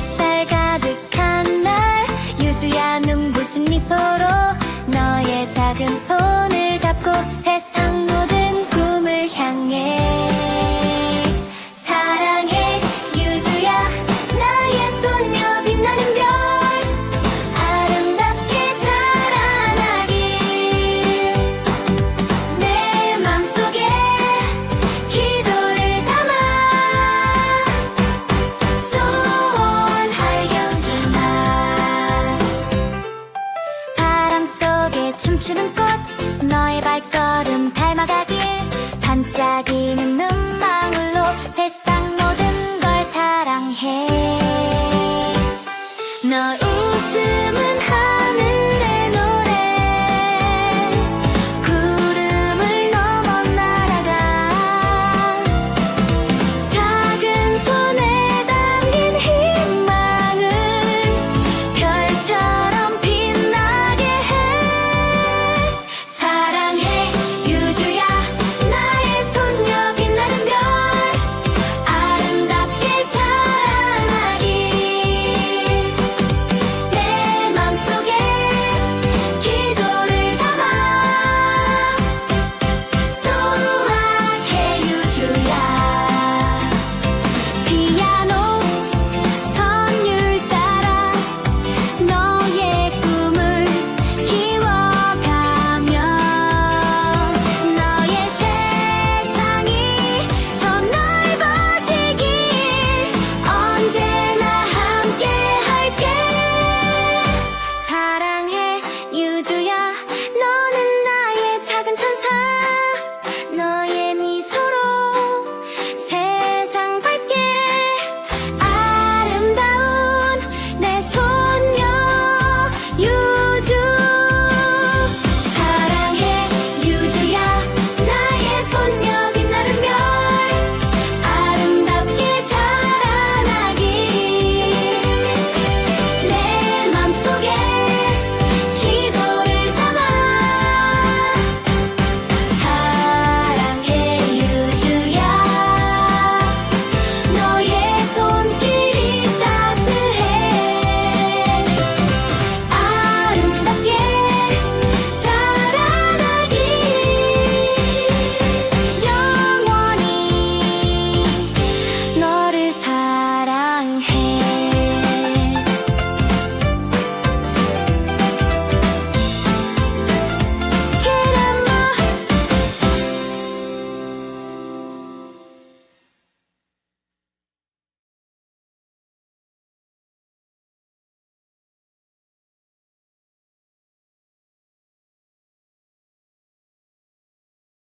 햇살 가득한 날 유주야 눈부신 미소로 너의 작은 손 춤추는 꽃 너의 발걸음 닮아가길 반짝이는 눈망울로 세상 모든 걸 사랑해. 너